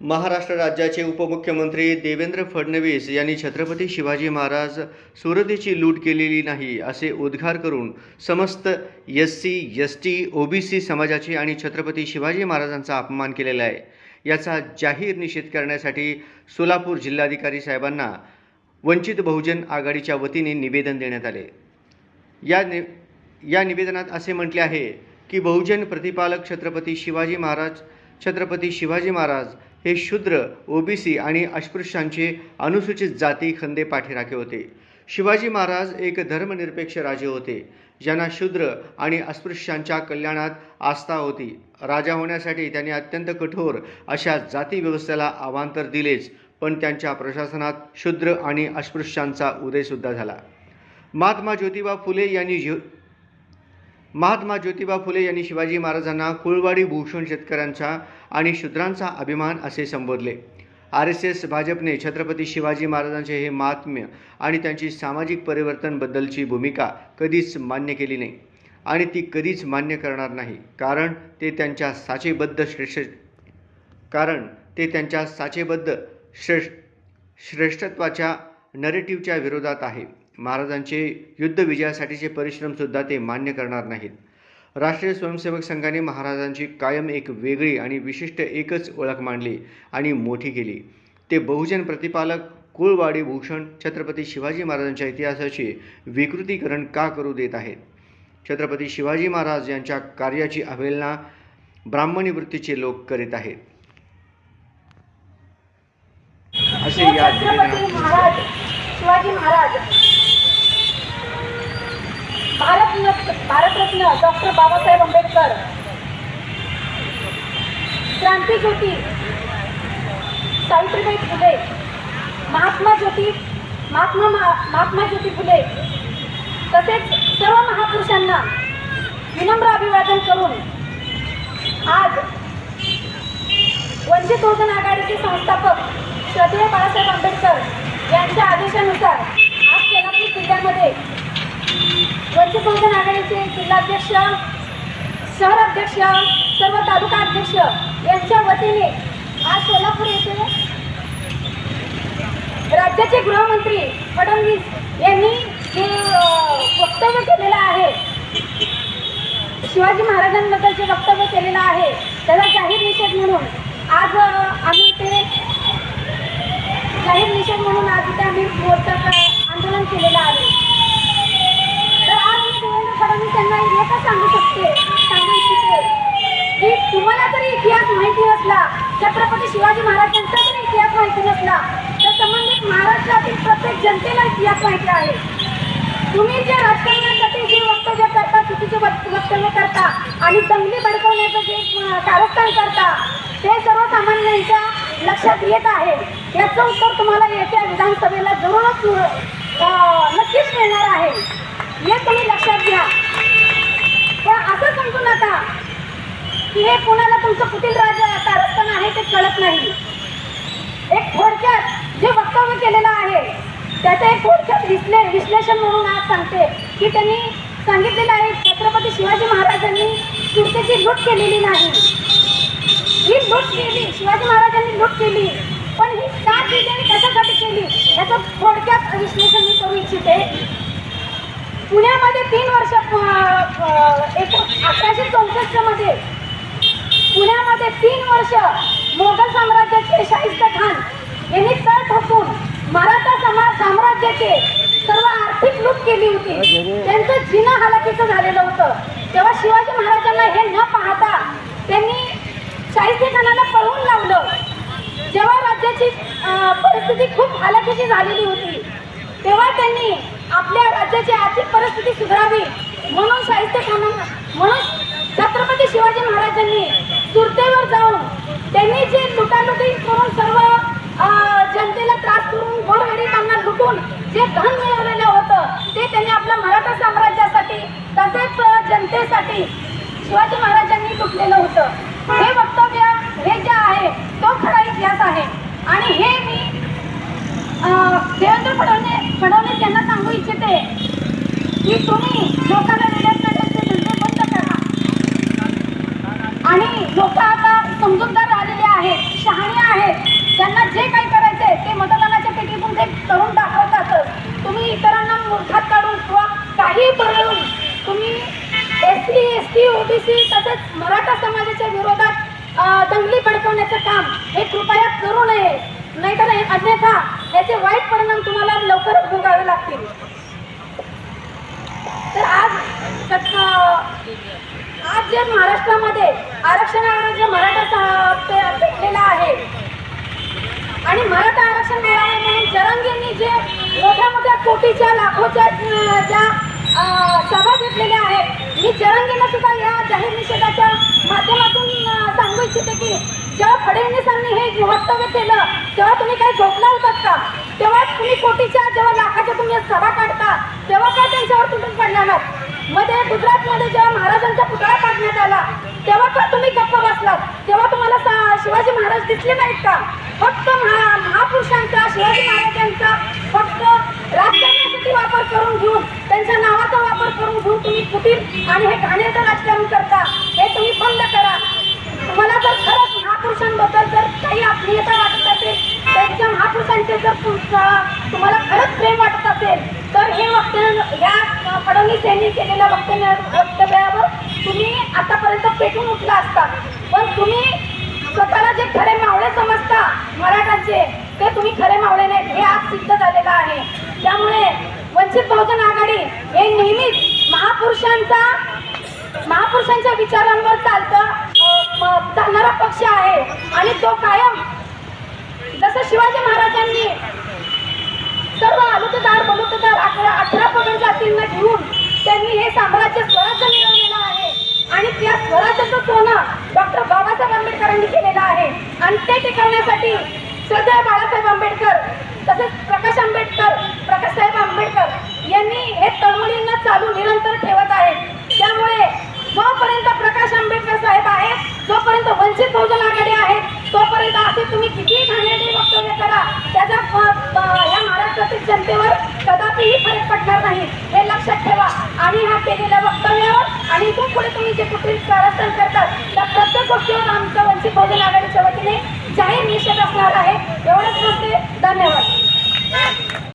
महाराष्ट्र राज्याचे उपमुख्यमंत्री देवेंद्र फडणवीस यांनी छत्रपती शिवाजी महाराज सुरतेची लूट केलेली नाही असे उद्गार करून समस्त S C S T OBC समाजाचे आणि छत्रपती शिवाजी महाराजांचा अपमान केलेला आहे. याचा जाहीर निषेध करण्यासाठी सोलापूर जिल्हाधिकारी साहेबांना वंचित बहुजन आघाडीच्या वतीने निवेदन देण्यात आले. या नि या निवेदनात असे म्हटले आहे की बहुजन प्रतिपालक छत्रपती शिवाजी महाराज छत्रपती शिवाजी महाराज हे शूद्र ओबीसी आणि अस्पृश्यांचे अनुसूचित जाती खंदे पाठीराखे होते. शिवाजी महाराज एक धर्मनिरपेक्ष राजे होते ज्यांना शूद्र आणि अस्पृश्यांच्या कल्याणात आस्था होती. राजा होण्यासाठी त्यांनी अत्यंत कठोर अशा जाती व्यवस्थेला आवांतर दिलेच पण त्यांच्या प्रशासनात शूद्र आणि अस्पृश्यांचा उदयसुद्धा झाला. महात्मा ज्योतिबा फुले यांनी ज्यो महात्मा ज्योतिबा फुले यांनी शिवाजी महाराजांना कुळवाडी भूषण शेतकऱ्यांचा आणि शूद्रांचा अभिमान असे संबोधले. आर एस एस भाजपने छत्रपती शिवाजी महाराजांचे हे महात्म्य आणि त्यांची सामाजिक परिवर्तनबद्दलची भूमिका कधीच मान्य केली नाही आणि ती कधीच मान्य करणार नाही. कारण ते त्यांच्या साचेबद्ध श्रेष्ठ कारण ते त्यांच्या साचेबद्ध श्रेष्ठ श्रेष्ठत्वाच्या नरेटिव्हच्या विरोधात आहे. महाराजांचे युद्ध विजयासाठीचे परिश्रमसुद्धा ते मान्य करणार नाहीत. राष्ट्रीय स्वयंसेवक संघाने महाराजांची कायम एक वेगळी आणि विशिष्ट एकच ओळख मांडली आणि मोठी केली. ते बहुजन प्रतिपालक कुळवाडी भूषण छत्रपती शिवाजी महाराजांच्या इतिहासाचे विकृतीकरण का करू देत आहेत? छत्रपती शिवाजी महाराज यांच्या कार्याची अवहेलना ब्राह्मणी वृत्तीचे लोक करीत आहेत. असे या शिवाजी महाराज भारतरत्न भारतरत्न डॉक्टर बाबासाहेब आंबेडकर. क्रांतीज्योती सावित्रीबाई फुले महात्मा ज्योती महात्मा महात्मा ज्योती फुले. तसेच सर्व महापुरुषांना विनम्र अभिवादन करून आज वंचित बहुजन आघाडीचे संस्थापक श्रद्धेय बाळासाहेब आंबेडकर यांच्या आदेशानुसार आज सोलापूर जिल्ह्यामध्ये वंचित बहुजन आघाडीचे जिल्हाध्यक्ष शहर अध्यक्ष सर्व तालुका अध्यक्ष यांच्या वतीने आज सोलापूर येथे राज्याचे गृहमंत्री फडणवीस यांनी जे वक्तव्य केलेलं आहे शिवाजी महाराजांबद्दल जे वक्तव्य केलेलं आहे त्याला जाहीर निषेध म्हणून आज आम्ही ते जाहीर निषेध म्हणून आज इथे आम्ही मोर्चा क- आंदोलन केलेलं आहे तर आज मी देवेंद्र फडणवीस यांना एकच सांगू शकते सांगू इच्छिते की तुम्हाला जरी इतिहास माहिती नसला छत्रपती शिवाजी महाराजांचा जर इतिहास माहिती नसला तर संबंधित महाराष्ट्रातील प्रत्येक जनतेला इतिहास माहिती आहे. तुम्ही जे राजकारणासाठी जे वक्तव्य करता चुकीचे वक्त- वक्तव्य करता आणि दंगली भडकवण्याचं जे अं, कारस्थान करता ते सर्वसामान्यांच्या लक्षात येत आहे. याचं उत्तर तुम्हाला येत्या विधानसभेला जरूरच नक्कीच मिळणार आहे. हे तुम्ही लक्षात घ्या. पण असं समजू नका की हे कोणाला तुमचं कुटील राज कारस्थान आहे ते कळत नाही. एक थोडक्यात जे वक्तव्य केलेलं आहे त्याचं एक थोडक्यात विश्ले विश्लेषण म्हणून आज सांगते की त्यांनी सांगितलेलं आहे छत्रपती शिवाजी महाराजांनी सुरतेची लूट केलेली नाही. ही लूट केली शिवाजी महाराजांनी लूट केली पण ही का केली आणि कशासाठी केली याचं थोडक्यात विश्लेषण मी करू इच्छिते. पुण्यामध्ये तीन वर्ष एक अकराशे चौसष्टमध्ये पुण्यामध्ये तीन वर्ष मोगल साम्राज्याचे शाहिस्त खान यांनी तळ ठोकून मराठा समाज साम्राज्याचे सर्व आर्थिक लूट केली होती. त्यांचं जिना हालाकीचं झालेलं होतं. तेव्हा शिवाजी महाराजांना हे न पाहता त्यांनी शाहिस्ते खानाला पळवून लावलं. जेव्हा राज्याची परिस्थिती खूप हालाकीची झालेली होती तेव्हा त्यांनी आपल्या राज्याची आर्थिक परिस्थिती सुधारावी म्हणून शाहिस्ते म्हणून छत्रपती शिवाजी महाराजांनी सुरतेवर जाऊन त्यांनी जे लुटालुटी करून सर्व जनतेला त्रास करून गोरगरिबांना लुटून जे धन मिळवलेलं होतं ते त्यांनी आपल्या मराठा साम्राज्यासाठी तसेच जनतेसाठी शिवाजी महाराजांनी लुटलेलं होतं. हे वक्तव्य हे जे आहे तो खरा इतिहास आहे. आणि हे मी देवेंद्र फडणवीस फडणवीस यांना सांगू इच्छिते की तुम्ही लोकांना करून दाखवतातच. तुम्ही इतरांना मूर्खात काढून किंवा काही बनवून तुम्ही S T S T OBC तसंच मराठा समाजाच्या विरोधात दंगली भडकवण्याचं काम हे कृपया करू नये. नाहीतर अन्यथा याचे वाईट परिणाम तुम्हाला लवकर भोगावे लागतील. तर आज आज जे महाराष्ट्रामध्ये आरक्षणावर जे मराठा जरांगींनी जे मोठ्या मोठ्या कोटीच्या लाखोच्या ज्या सभा घेतलेल्या आहेत मी जरांगींना सुद्धा या जाहीर निषेधाच्या माध्यमातून सांगू इच्छिते की जेव्हा फडणवीसांनी हे वक्तव्य केलं तेव्हा तुम्ही काही झोपला होतात का? तेव्हा तुम्ही कोटीच्या जेव्हा लाखाच्या तुम्ही सभा काढता तेव्हा काय त्यांच्यावर तुटून पडणार ना मध्ये गुजरातमध्ये जेव्हा महाराजांचा पुतळा काढण्यात आला तेव्हा का तुम्ही गप्प बसलात? तेव्हा तुम्हाला सा- शिवाजी महाराज दिसले नाहीत का? फक्त महा महापुरुषांचा शिवाजी महाराजांचा फक्त राजकारणासाठी वापर करून घेऊन त्यांच्या नावाचा वापर करून घेऊन तुम्ही कुटीर आणि हे घाणेरडं राजकारण करता हे तुम्ही बंद करा. तुम्हाला जर खरंच महापुरुषांबद्दल जर काही आत्मीयता वाटत असेल त्यांच्या महापुरुषांचे जर तुमचा तुम्हाला खरंच प्रेम वाटत असेल तर हे वक्तव्य या फडणवीस यांनी केलेल्या वक्तव्या वक्तव्यावर तुम्ही आतापर्यंत पेटून उठला असता पण तुम्ही स्वतःला जे खरे मावळे समजता मराठांचे ते तुम्ही खरे मावळे नाहीत हे आज सिद्ध झालेलं आहे त्यामुळे वंचित बहुजन आघाडी हे नेहमीच महापुरुषांचा महापुरुषांच्या विचारांवर चालतं चालणारा पक्ष आहे. आणि तो कायम जसं शिवाजी महाराजांनी सर्व आलुतदार बलुतदार अकरा अठरा पगड जातींना घेऊन त्यांनी हे साम्राज्य स्वराज्य मिळवलेलं आहे. आणि त्या स्वराज्याचं सोनं डॉक्टर बाबासाहेब आंबेडकरांनी केलेलं आहे. आणि ते टिकवण्यासाठी श्रद्धेय बाळासाहेब आंबेडकर जनतेवर कदापिही फरक पडणार नाही. हे लक्षात ठेवा. आणि हा केलेल्या वक्तव्यावर आणि इथून पुढे तुम्ही जे कुठे कारस्थान करतात त्या प्रत्येक गोष्टीवर आमच्या वंचित बहुजन आघाडीच्या वतीने जाहीर निषेध असणार आहे. एवढंच नसते धन्यवाद.